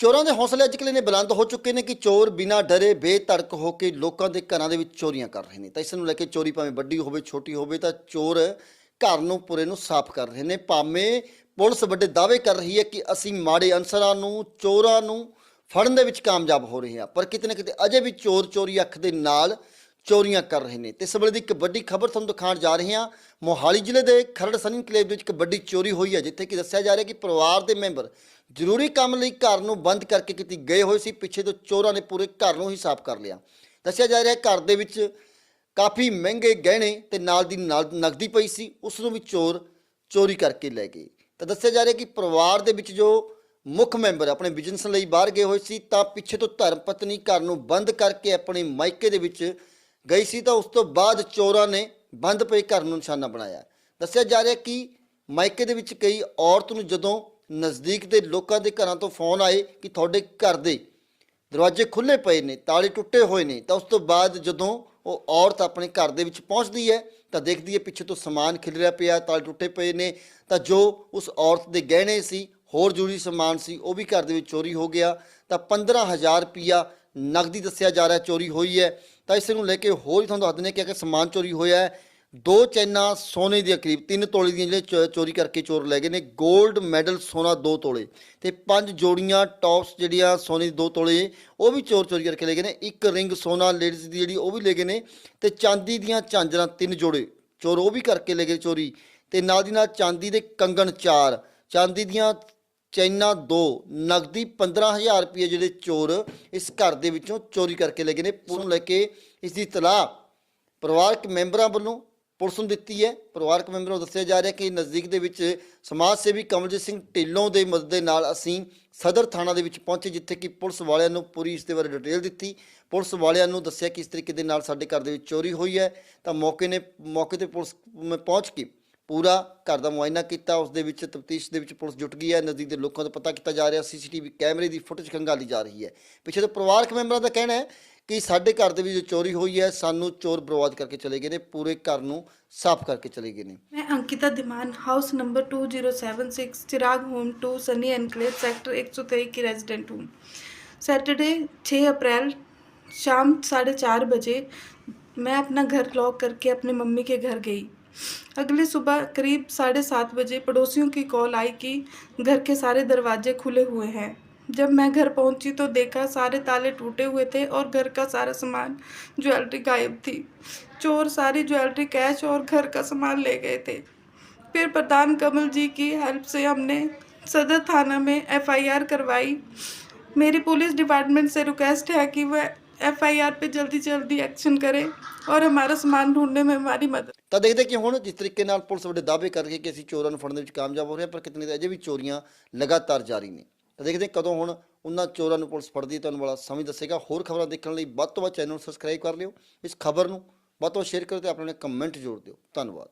ਚੋਰਾਂ ਦੇ ਹੌਸਲੇ ਅੱਜ ਕੱਲ੍ਹ ਨੇ ਬੁਲੰਦ ਹੋ ਚੁੱਕੇ ਨੇ ਕਿ ਚੋਰ ਬਿਨਾਂ ਡਰੇ ਬੇਧੜਕ ਹੋ ਕੇ ਲੋਕਾਂ ਦੇ ਘਰਾਂ ਦੇ ਵਿੱਚ ਚੋਰੀਆਂ ਕਰ ਰਹੇ ਨੇ। ਤਾਂ ਇਸ ਨੂੰ ਲੈ ਕੇ ਚੋਰੀ ਭਾਵੇਂ ਵੱਡੀ ਹੋਵੇ, ਛੋਟੀ ਹੋਵੇ, ਤਾਂ ਚੋਰ ਘਰ ਨੂੰ, ਪੂਰੇ ਨੂੰ ਸਾਫ਼ ਕਰ ਰਹੇ ਨੇ। ਭਾਵੇਂ ਪੁਲਿਸ ਵੱਡੇ ਦਾਅਵੇ ਕਰ ਰਹੀ ਹੈ ਕਿ ਅਸੀਂ ਮਾੜੇ ਅਨਸਰਾਂ ਨੂੰ, ਚੋਰਾਂ ਨੂੰ ਫੜਨ ਦੇ ਵਿੱਚ ਕਾਮਯਾਬ ਹੋ ਰਹੇ ਹਾਂ, ਪਰ ਕਿਤੇ ਨਾ ਕਿਤੇ ਅਜੇ ਵੀ ਚੋਰ ਚੋਰੀ ਅੱਖ ਦੇ ਨਾਲ ਚੋਰੀਆਂ ਕਰ ਰਹੇ ਨੇ। ਤੇ ਇਸ ਵੇਲੇ ਦੀ ਇੱਕ ਵੱਡੀ ਖਬਰ ਤੁਹਾਨੂੰ ਦਿਖਾਉਣ ਜਾ ਰਹੇ ਹਾਂ। ਮੋਹਾਲੀ ਜ਼ਿਲ੍ਹੇ ਦੇ ਖਰੜ ਸਨੀ ਕਲੇਬ ਦੇ ਵਿੱਚ ਇੱਕ ਵੱਡੀ ਚੋਰੀ ਹੋਈ ਹੈ, ਜਿੱਥੇ ਕਿ ਦੱਸਿਆ ਜਾ ਰਿਹਾ ਕਿ ਪਰਿਵਾਰ ਦੇ ਮੈਂਬਰ ਜ਼ਰੂਰੀ ਕੰਮ ਲਈ ਘਰ ਨੂੰ ਬੰਦ ਕਰਕੇ ਕਿਤੇ ਗਏ ਹੋਏ ਸੀ। ਪਿੱਛੇ ਤੋਂ ਚੋਰਾਂ ਨੇ ਪੂਰੇ ਘਰ ਨੂੰ ਹੀ ਸਾਫ਼ ਕਰ ਲਿਆ। ਦੱਸਿਆ ਜਾ ਰਿਹਾ ਘਰ ਦੇ ਵਿੱਚ ਕਾਫੀ ਮਹਿੰਗੇ ਗਹਿਣੇ ਤੇ ਨਾਲ ਦੀ ਨਾਲ ਨਗਦੀ ਪਈ ਸੀ। ਉਸ ਨੂੰ ਵੀ ਚੋਰ ਚੋਰੀ ਕਰਕੇ ਲੈ ਗਏ। ਤਾਂ ਦੱਸਿਆ ਜਾ ਰਿਹਾ ਕਿ ਪਰਿਵਾਰ ਦੇ ਵਿੱਚ ਜੋ ਮੁੱਖ ਮੈਂਬਰ ਆਪਣੇ ਬਿਜ਼ਨਸ ਲਈ ਬਾਹਰ ਗਏ ਹੋਏ ਸੀ, ਤਾਂ ਪਿੱਛੇ ਤੋਂ ਧਰਮ ਪਤਨੀ ਘਰ ਨੂੰ ਬੰਦ ਕਰਕੇ ਆਪਣੇ ਮਾਇਕੇ ਦੇ ਵਿੱਚ ਗਈ ਸੀ ਤਾਂ ਉਸ ਤੋਂ ਬਾਅਦ ਚੋਰਾਂ ਨੇ ਬੰਦ ਪਏ ਘਰ ਨੂੰ ਨਿਸ਼ਾਨਾ ਬਣਾਇਆ। ਦੱਸਿਆ ਜਾ ਰਿਹਾ ਕਿ ਮਾਇਕੇ ਦੇ ਵਿੱਚ ਕਈ ਔਰਤ ਨੂੰ ਜਦੋਂ ਨਜ਼ਦੀਕ ਦੇ ਲੋਕਾਂ ਦੇ ਘਰਾਂ ਤੋਂ ਫੋਨ ਆਏ ਕਿ ਤੁਹਾਡੇ ਘਰ ਦੇ ਦਰਵਾਜ਼ੇ ਖੁੱਲੇ ਪਏ ਨੇ, ਤਾਲੇ ਟੁੱਟੇ ਹੋਏ ਨੇ, ਤਾਂ ਉਸ ਤੋਂ ਬਾਅਦ ਜਦੋਂ ਉਹ ਔਰਤ ਆਪਣੇ ਘਰ ਦੇ ਵਿੱਚ ਪਹੁੰਚਦੀ ਹੈ, ਤਾਂ ਦੇਖਦੀ ਹੈ ਪਿੱਛੇ ਤੋਂ ਸਮਾਨ ਖਿਲਰਿਆ ਪਿਆ, ਤਾਲੇ ਟੁੱਟੇ ਪਏ ਨੇ, ਤਾਂ ਜੋ ਉਸ ਔਰਤ ਦੇ ਗਹਿਣੇ ਸੀ, ਹੋਰ ਜ਼ਰੂਰੀ ਸਮਾਨ ਸੀ, ਉਹ ਵੀ ਘਰ ਦੇ ਵਿੱਚ ਚੋਰੀ ਹੋ ਗਿਆ, ਤਾਂ 15000 ਰੁਪਿਆ ਨਗਦੀ ਦੱਸਿਆ ਜਾ ਰਿਹਾ, ਚੋਰੀ ਹੋਈ ਹੈ। ਤਾਂ ਇਸ ਨੂੰ ਲੈ ਕੇ ਹੋਰ ਹੀ ਤੁਹਾਨੂੰ ਦੱਸ ਦਿੰਦੇ ਕਿ ਅਗਰ ਸਮਾਨ ਚੋਰੀ ਹੋਇਆ ਹੈ, ਦੋ ਚੈਨਾਂ ਸੋਨੇ ਦੀਆਂ ਕਰੀਬ 3 ਤੋਲੇ ਦੀਆਂ ਜਿਹੜੇ ਚੋ- ਚੋਰੀ ਕਰਕੇ ਚੋਰ ਲੈ ਗਏ ਨੇ 골ਡ ਮੈਡਲ, ਸੋਨਾ 2 ਤੋਲੇ ਤੇ ਪੰਜ ਜੋੜੀਆਂ ਟੌਪਸ ਜਿਹੜੀਆਂ ਸੋਨੇ ਦੀ 2 ਤੋਲੇ, ਉਹ ਵੀ ਚੋਰ ਚੋਰੀ ਕਰਕੇ ਲੈ ਗਏ ਨੇ, ਇੱਕ ਰਿੰਗ ਸੋਨਾ, ਲੇਡੀਜ਼ ਦੀ ਜਿਹੜੀ ਉਹ ਵੀ ਲੈ ਗਏ ਨੇ ਤੇ ਚਾਂਦੀ ਦੀਆਂ ਝਾਂਜਰਾਂ ਤਿੰਨ ਜੋੜੇ, ਚੋਰ ਉਹ ਵੀ ਕਰਕੇ ਲੈ ਗਏ ਚੋਰੀ ਤੇ ਨਾਲ ਦੀ ਨਾਲ ਚਾਂਦੀ ਦੇ ਕੰਗਣ ਚਾਰ, ਚਾਂਦੀ ਦੀਆਂ ਚੈਨਾ ਦੋ, ਨਗਦੀ 15000 ਰੁਪਏ ਜਿਹੜੇ ਚੋਰ ਇਸ ਘਰ ਦੇ ਵਿੱਚੋਂ ਚੋਰੀ ਕਰਕੇ ਲੈ ਗਏ ਨੇ। ਪੁਲਿਸ ਨੂੰ ਲੈ ਕੇ ਇਸ ਦੀ ਤਲਾਹ ਪਰਿਵਾਰਕ ਮੈਂਬਰਾਂ ਵੱਲੋਂ ਪੁਲਿਸ ਨੂੰ ਦਿੱਤੀ ਹੈ। ਪਰਿਵਾਰਕ ਮੈਂਬਰਾਂ ਨੂੰ ਦੱਸਿਆ ਜਾ ਰਿਹਾ ਕਿ ਨਜ਼ਦੀਕ ਦੇ ਵਿੱਚ ਸਮਾਜ ਸੇਵੀ ਕਮਲਜੀਤ ਸਿੰਘ ਢਿੱਲੋਂ ਦੇ ਮਦਦ ਦੇ ਨਾਲ ਅਸੀਂ ਸਦਰ ਥਾਣਾ ਦੇ ਵਿੱਚ ਪਹੁੰਚੇ, ਜਿੱਥੇ ਕਿ ਪੁਲਿਸ ਵਾਲਿਆਂ ਨੂੰ ਪੂਰੀ ਇਸ ਦੇ ਬਾਰੇ ਡਿਟੇਲ ਦਿੱਤੀ। ਪੁਲਿਸ ਵਾਲਿਆਂ ਨੂੰ ਦੱਸਿਆ ਕਿ ਇਸ ਤਰੀਕੇ ਦੇ ਨਾਲ ਸਾਡੇ ਘਰ ਦੇ ਵਿੱਚ ਚੋਰੀ ਹੋਈ ਹੈ। ਤਾਂ ਮੌਕੇ ਨੇ, ਮੌਕੇ ਤੇ ਪੁਲਿਸ ਮ- ਪਹੁੰਚ ਕੇ ਪੂਰਾ ਘਰ ਦਾ ਮੁਆਇਨਾ ਕੀਤਾ ਉਸ ਦੇ ਵਿੱਚ ਤਫਤੀਸ਼ ਦੇ ਵਿੱਚ ਪੁਲਿਸ ਜੁਟ ਗਈ ਹੈ ਨਜ਼ਦੀਕ ਦੇ ਲੋਕਾਂ ਦਾ ਪਤਾ ਕੀਤਾ ਜਾ ਰਿਹਾ ਸੀਸੀਟੀਵੀ ਕੈਮਰੇ ਦੀ ਫੁਟੇਜ ਖੰਗਾਲੀ ਜਾ ਰਹੀ ਹੈ ਪਿੱਛੇ ਤੋਂ ਪਰਿਵਾਰਕ ਮੈਂਬਰਾਂ ਦਾ ਕਹਿਣਾ ਹੈ ਕਿ ਸਾਡੇ ਘਰ ਦੇ ਵਿੱਚ ਜੋ ਚੋਰੀ ਹੋਈ ਹੈ ਸਾਨੂੰ ਚੋਰ ਬਰਬਾਦ ਕਰਕੇ ਚਲੇ ਗਏ ਨੇ ਪੂਰੇ ਘਰ ਨੂੰ ਸਾਫ਼ ਕਰਕੇ ਚਲੇ ਗਏ ਨੇ मैं Ankita Dhiman house number 2076 Chirag home two Sunny enclave sector 123 की रेजिडेंट हूँ सैटरडे 6 अप्रैल शाम साढ़े चार बजे मैं अपना घर लॉक करके अपने मम्मी के घर गई अगली सुबह करीब साढ़े सात बजे पड़ोसियों की कॉल आई कि घर के सारे दरवाजे खुले हुए हैं। जब मैं घर पहुँची तो देखा सारे ताले टूटे हुए थे और घर का सारा सामान ज्वेलरी गायब थी। चोर सारी ज्वेलरी, कैश और घर का सामान ले गए थे। फिर प्रधान कमल जी की हेल्प से हमने सदर थाना में एफआईआर करवाई। मेरी पुलिस डिपार्टमेंट से रिक्वेस्ट है कि वह एफआईआर पे जल्दी से जल्दी एक्शन करे और हमारा सामान ढूंढने में हमारी मदद ਤਾਂ ਦੇਖਦੇ ਕਿ ਹੁਣ ਜਿਸ ਤਰੀਕੇ ਨਾਲ ਪੁਲਿਸ ਵੱਡੇ ਦਾਅਵੇ ਕਰ ਰਹੀ ਹੈ ਕਿ ਅਸੀਂ ਚੋਰਾਂ ਨੂੰ ਫੜਨ ਦੇ ਵਿੱਚ ਕਾਮਯਾਬ ਹੋ ਰਹੇ ਹਾਂ ਪਰ ਕਿਤਨੇ ਤੇ ਅਜੇ ਵੀ ਚੋਰੀਆਂ ਲਗਾਤਾਰ ਜਾਰੀ ਨੇ ਤਾਂ ਦੇਖਦੇ ਹਾਂ ਕਦੋਂ ਹੁਣ ਉਹਨਾਂ ਚੋਰਾਂ ਨੂੰ ਪੁਲਿਸ ਫੜਦੀ ਹੈ ਤੁਹਾਨੂੰ ਵਾਲਾ ਸਮਝ ਦੱਸੇਗਾ ਹੋਰ ਖਬਰਾਂ ਦੇਖਣ ਲਈ ਵੱਧ ਤੋਂ ਵੱਧ ਚੈਨਲ ਨੂੰ ਸਬਸਕ੍ਰਾਈਬ ਕਰ ਲਿਓ ਇਸ ਖਬਰ ਨੂੰ ਵੱਧ ਤੋਂ ਸ਼ੇਅਰ ਕਰੋ ਤੇ ਆਪਣੇ ਕਮੈਂਟ ਜੋੜ ਦਿਓ ਧੰਨਵਾਦ